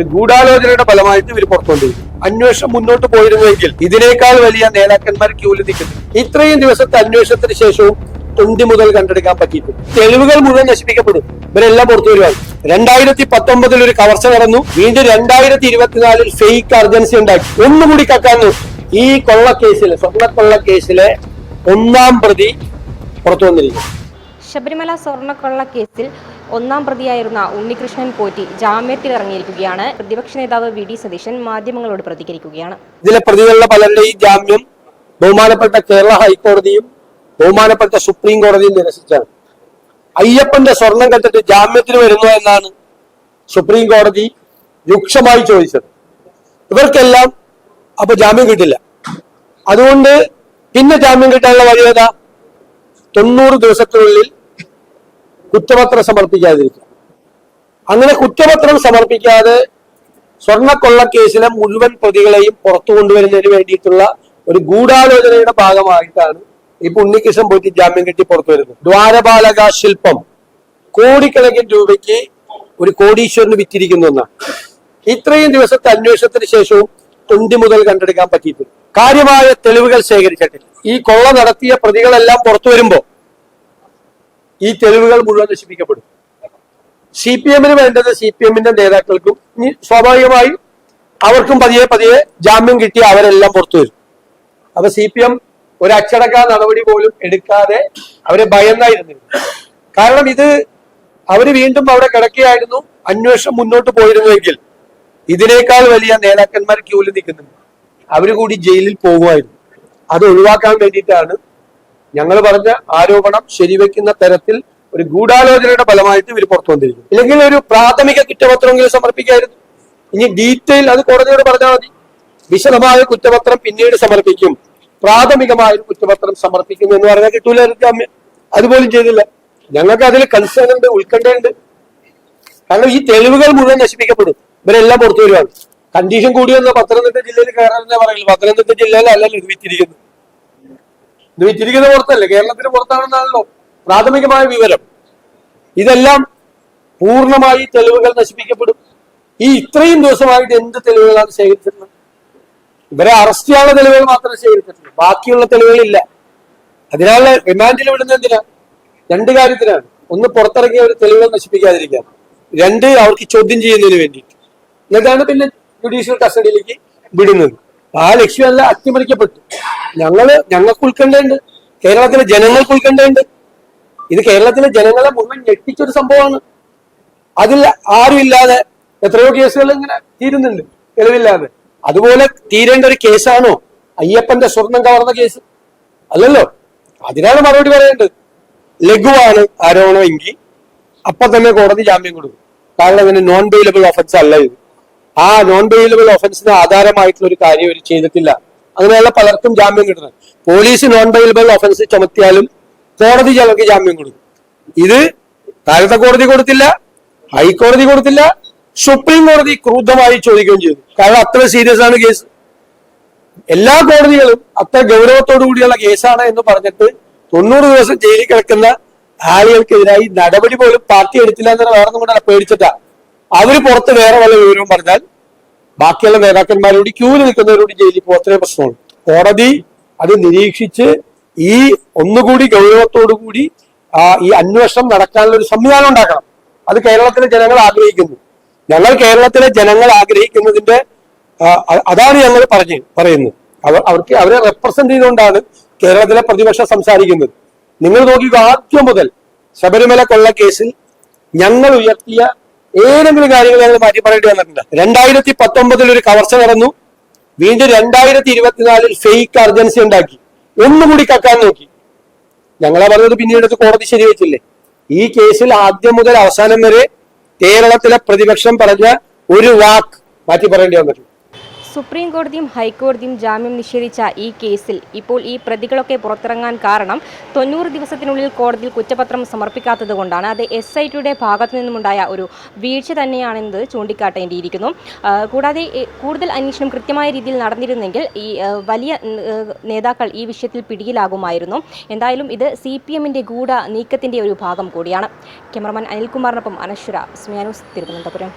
ഗൂഢാലോചനയുടെ ഫലമായിട്ട് ഇവർ പുറത്തുകൊണ്ടിരിക്കും അന്വേഷണം മുന്നോട്ട് പോയിരുന്നുവെങ്കിൽ ഇതിനേക്കാൾ വലിയ നേതാക്കന്മാർ ക്യൂൽ നിൽക്കുന്നു. ഇത്രയും ദിവസത്തെ അന്വേഷണത്തിന് ശേഷവും തൊണ്ടി മുതൽ കണ്ടെടുക്കാൻ പറ്റിയിട്ടുണ്ട്. തെളിവുകൾ മുഴുവൻ നശിപ്പിക്കപ്പെടും. ഇവരെല്ലാം പുറത്തു വരുവാണ് രണ്ടായിരത്തി പത്തൊമ്പതിൽ ഒരു കവർച്ച നടന്നു. വീണ്ടും രണ്ടായിരത്തി ഇരുപത്തിനാലിൽ ഫേക്ക് അർജൻസി ഉണ്ടാക്കി. ഒന്നുകൂടി കക്കാൻ ഈ കൊള്ളക്കേസിലെ സ്വർണക്കൊള്ള കേസിലെ ഒന്നാം പ്രതി പുറത്തു വന്നിരിക്കുന്നു. ശബരിമല സ്വർണക്കൊള്ള കേസിൽ ഒന്നാം പ്രതിയായിരുന്ന ഉണ്ണികൃഷ്ണൻ പോറ്റി ജാമ്യത്തിൽ ഇറങ്ങിയിരിക്കുകയാണ് പ്രതിപക്ഷ നേതാവ് വി ഡി സതീശൻ മാധ്യമങ്ങളോട് പ്രതികരിക്കുകയാണ്. ഇതിലെ പ്രതികളുടെ പലരുടെയും ജാമ്യം ബഹുമാനപ്പെട്ട കേരള ഹൈക്കോടതിയും ബഹുമാനപ്പെട്ട സുപ്രീം കോടതിയും നിരസിച്ചാണ്. അയ്യപ്പന്റെ സ്വർണം കെട്ടിട്ട് ജാമ്യത്തിന് വരുന്നു എന്നാണ് സുപ്രീം കോടതി രൂക്ഷമായി ചോദിച്ചത്. ഇവർക്കെല്ലാം അപ്പൊ ജാമ്യം കിട്ടില്ല. അതുകൊണ്ട് പിന്നെ ജാമ്യം കിട്ടാനുള്ള വഴി ഏതാ തൊണ്ണൂറ് ദിവസത്തിനുള്ളിൽ കുറ്റപത്രം സമർപ്പിക്കാതിരിക്കുക. അങ്ങനെ കുറ്റപത്രം സമർപ്പിക്കാതെ സ്വർണക്കൊള്ള കേസിലെ മുഴുവൻ പ്രതികളെയും പുറത്തു കൊണ്ടുവരുന്നതിന് വേണ്ടിയിട്ടുള്ള ഒരു ഗൂഢാലോചനയുടെ ഭാഗമായിട്ടാണ് ഇപ്പൊ ഉണ്ണികൃഷ്ണൻ പോയിട്ട് ജാമ്യം കിട്ടി പുറത്തു വരുന്നത്. ദ്വാരപാലക ശില്പം കോടിക്കണക്കിന് രൂപയ്ക്ക് ഒരു കോടീശ്വരന് വിറ്റിരിക്കുന്ന ഒന്നാണ്. ഇത്രയും ദിവസത്തെ അന്വേഷണത്തിന് ശേഷവും തൊണ്ടി മുതൽ കണ്ടെടുക്കാൻ പറ്റിയിട്ടില്ല. കാര്യമായ തെളിവുകൾ ശേഖരിച്ചിട്ടില്ല. ഈ കൊള്ള നടത്തിയ പ്രതികളെല്ലാം പുറത്തു വരുമ്പോ ഈ തെളിവുകൾ മുഴുവൻ നശിപ്പിക്കപ്പെടും. സി പി എമ്മിന് വേണ്ടത് സി പി എമ്മിന്റെ നേതാക്കൾക്കും ഇനി സ്വാഭാവികമായും അവർക്കും പതിയെ പതിയെ ജാമ്യം കിട്ടി അവരെല്ലാം പുറത്തു വരും. അപ്പൊ സി പി എം ഒരു അച്ചടക്ക നടപടി പോലും എടുക്കാതെ അവരെ ഭയന്നായിരുന്നു കാരണം ഇത് അവർ വീണ്ടും അവിടെ കിടക്കുകയായിരുന്നു അന്വേഷണം മുന്നോട്ട് പോയിരുന്നുവെങ്കിൽ ഇതിനേക്കാൾ വലിയ നേതാക്കന്മാർ ക്യൂൽ നിൽക്കുന്നുണ്ട്. അവർ കൂടി ജയിലിൽ പോകുമായിരുന്നു. അത് ഒഴിവാക്കാൻ വേണ്ടിയിട്ടാണ് ഞങ്ങൾ പറഞ്ഞ ആരോപണം ശരിവെക്കുന്ന തരത്തിൽ ഒരു ഗൂഢാലോചനയുടെ ഫലമായിട്ട് ഇവർ പുറത്തു വന്നിരിക്കും ഇല്ലെങ്കിൽ ഒരു പ്രാഥമിക കുറ്റപത്രമെങ്കിലും സമർപ്പിക്കായിരുന്നു. ഇനി ഡീറ്റെയിൽ അത് കോടതിയോട് പറഞ്ഞാൽ മതി. വിശദമായ കുറ്റപത്രം പിന്നീട് സമർപ്പിക്കും. പ്രാഥമികമായ ഒരു കുറ്റപത്രം സമർപ്പിക്കും എന്ന് പറഞ്ഞാൽ കിട്ടൂലായിരുന്നു അമ്മ അതുപോലും ചെയ്തില്ല. ഞങ്ങൾക്ക് അതിൽ കൺസേൺ ഉണ്ട് ഉത്കണ്ഠയുണ്ട് കാരണം ഈ തെളിവുകൾ മുഴുവൻ നശിപ്പിക്കപ്പെടും. ഇവരെല്ലാം പുറത്തു വരുവാണ്. കണ്ടീഷൻ കൂടിയെന്ന് പത്തനംതിട്ട ജില്ലയിൽ കയറാൻ പറയുള്ളൂ പത്തനംതിട്ട ജില്ലയിലല്ല ഇത് വിറ്റിരിക്കുന്ന പുറത്തല്ലേ? കേരളത്തിന് പുറത്താണെന്നാണല്ലോ പ്രാഥമികമായ വിവരം. ഇതെല്ലാം പൂർണമായി തെളിവുകൾ നശിപ്പിക്കപ്പെടും. ഈ ഇത്രയും ദിവസമായിട്ട് എന്ത് തെളിവുകളാണ് ശേഖരിച്ചിരുന്നത്? ഇവരെ അറസ്റ്റ് ചെയ്യാനുള്ള തെളിവുകൾ മാത്രമേ ശേഖരിച്ചിട്ടുള്ളൂ. ബാക്കിയുള്ള തെളിവുകളില്ല. അതിനാൽ റിമാൻഡിൽ വിടുന്ന എന്തിനാ? രണ്ട് കാര്യത്തിനാണ്. ഒന്ന് പുറത്തിറങ്ങിയ ഒരു തെളിവുകൾ നശിപ്പിക്കാതിരിക്കാൻ. രണ്ട് അവർക്ക് ചോദ്യം ചെയ്യുന്നതിന് വേണ്ടിയിട്ട്. എന്നിട്ടാണ് പിന്നെ ജുഡീഷ്യൽ കസ്റ്റഡിയിലേക്ക് വിടുന്നത്. ആ ലക്ഷ്യമെല്ലാം അട്ടിമറിക്കപ്പെട്ടു. ഞങ്ങൾ ഞങ്ങൾക്ക് ഉൾക്കൊണ്ടേണ്ട്. കേരളത്തിലെ ജനങ്ങൾക്ക് ഉൾക്കൊണ്ടേണ്ട്. ഇത് കേരളത്തിലെ ജനങ്ങളെ മുഴുവൻ ഞെട്ടിച്ചൊരു സംഭവമാണ്. അതിൽ ആരും ഇല്ലാതെ എത്രയോ കേസുകൾ ഇങ്ങനെ തീരുന്നുണ്ട്. തെളിവില്ലാതെ. അതുപോലെ തീരേണ്ട ഒരു കേസാണോ? അയ്യപ്പന്റെ സ്വർണം കവർന്ന കേസ്. അല്ലല്ലോ? അതിനാണ് മറുപടി പറയേണ്ടത്. ലഘുവാണ് ആരോപണമെങ്കിൽ അപ്പൊ തന്നെ കോടതി ജാമ്യം കൊടുക്കും. കാരണം ഇതിന് നോൺ ബെയിലബിൾ ഓഫൻസ് അല്ല ഇത്. ആ നോൺ ബെയിലബിൾ ഒഫൻസിന് ആധാരമായിട്ടുള്ള ഒരു കാര്യം അവർ ചെയ്തിട്ടില്ല. അങ്ങനെയുള്ള പലർക്കും ജാമ്യം കിട്ടുന്നത് പോലീസ് നോൺ ബെയിലബിൾ ഒഫൻസ് ചുമത്തിയാലും കോടതി ചിലർക്ക് ജാമ്യം കൊടുക്കും. ഇത് താഴത്തെ കോടതി കൊടുത്തില്ല ഹൈക്കോടതി കൊടുത്തില്ല സുപ്രീം കോടതി ക്രൂദ്ധമായി ചോദിക്കുകയും ചെയ്തു. കാരണം അത്ര സീരിയസ് ആണ് കേസ് എല്ലാ കോടതികളും അത്ര ഗൗരവത്തോടു കൂടിയുള്ള കേസാണ് എന്ന് പറഞ്ഞിട്ട് തൊണ്ണൂറ് ദിവസം ജയിലിൽ കിടക്കുന്ന ആളുകൾക്കെതിരായി നടപടി പോലും പാർട്ടി എടുത്തില്ല എന്നാണ് വേറെ കൊണ്ടല്ല പേടിച്ചിട്ടാ. അവർ പുറത്ത് വേറെ വല്ല വിവരവും പറഞ്ഞാൽ ബാക്കിയുള്ള നേതാക്കന്മാരോട് ക്യൂവിൽ നിൽക്കുന്നവരോട് ജയിലിൽ പോകും അത്രയും പ്രശ്നമാണ് കോടതി അത് നിരീക്ഷിച്ച് ഈ ഒന്നുകൂടി ഗൗരവത്തോടു കൂടി ഈ അന്വേഷണം നടക്കാനുള്ള ഒരു സംവിധാനം ഉണ്ടാക്കണം. അത് കേരളത്തിലെ ജനങ്ങൾ ആഗ്രഹിക്കുന്നു. ഞങ്ങൾ കേരളത്തിലെ ജനങ്ങൾ ആഗ്രഹിക്കുന്നതിന്റെ അതാണ് ഞങ്ങൾ പറഞ്ഞ് പറയുന്നത്. അവർ അവർക്ക് അവരെ റെപ്രസെന്റ് ചെയ്തുകൊണ്ടാണ് കേരളത്തിലെ പ്രതിപക്ഷം സംസാരിക്കുന്നത്. നിങ്ങൾ നോക്കിക്കോ ആദ്യം മുതൽ ശബരിമല കൊള്ള കേസിൽ ഞങ്ങൾ ഉയർത്തിയ ഏതെങ്കിലും കാര്യങ്ങൾ ഞങ്ങൾ മാറ്റി പറയേണ്ടി വന്നിട്ടുണ്ട്. രണ്ടായിരത്തി പത്തൊമ്പതിൽ ഒരു കവർച്ച നടന്നു. വീണ്ടും രണ്ടായിരത്തി ഇരുപത്തിനാലിൽ ഫേക്ക് അർജൻസി ഉണ്ടാക്കി ഒന്നുകൂടി കക്കാൻ നോക്കി. ഞങ്ങളെ പറഞ്ഞത് പിന്നീട് കോടതി ശരിവെച്ചില്ലേ? ഈ കേസിൽ ആദ്യം മുതൽ അവസാനം വരെ കേരളത്തിലെ പ്രതിപക്ഷം പറഞ്ഞ ഒരു വാക്ക് മാറ്റി പറയേണ്ടി വന്നിട്ടുണ്ട്. സുപ്രീം കോടതിയും ഹൈക്കോടതിയും ജാമ്യം നിഷേധിച്ച ഈ കേസിൽ ഇപ്പോൾ ഈ പ്രതികളൊക്കെ പുറത്തിറങ്ങാൻ കാരണം തൊണ്ണൂറ് ദിവസത്തിനുള്ളിൽ കോടതിയിൽ കുറ്റപത്രം സമർപ്പിക്കാത്തത് കൊണ്ടാണ്. അത് എസ് ഐ ടിയുടെ ഭാഗത്തു നിന്നുമുണ്ടായ ഒരു വീഴ്ച തന്നെയാണെന്നത് ചൂണ്ടിക്കാട്ടേണ്ടിയിരിക്കുന്നു. കൂടാതെ കൂടുതൽ അന്വേഷണം കൃത്യമായ രീതിയിൽ നടന്നിരുന്നെങ്കിൽ ഈ വലിയ നേതാക്കൾ ഈ വിഷയത്തിൽ പിടിയിലാകുമായിരുന്നു. എന്തായാലും ഇത് സി പി എമ്മിന്റെ ഗൂഢ നീക്കത്തിന്റെ ഒരു ഭാഗം കൂടിയാണ്. ക്യാമറമാൻ അനിൽകുമാറിനൊപ്പം അനശ്വര സ്മിയാനൂസ് തിരുവനന്തപുരം.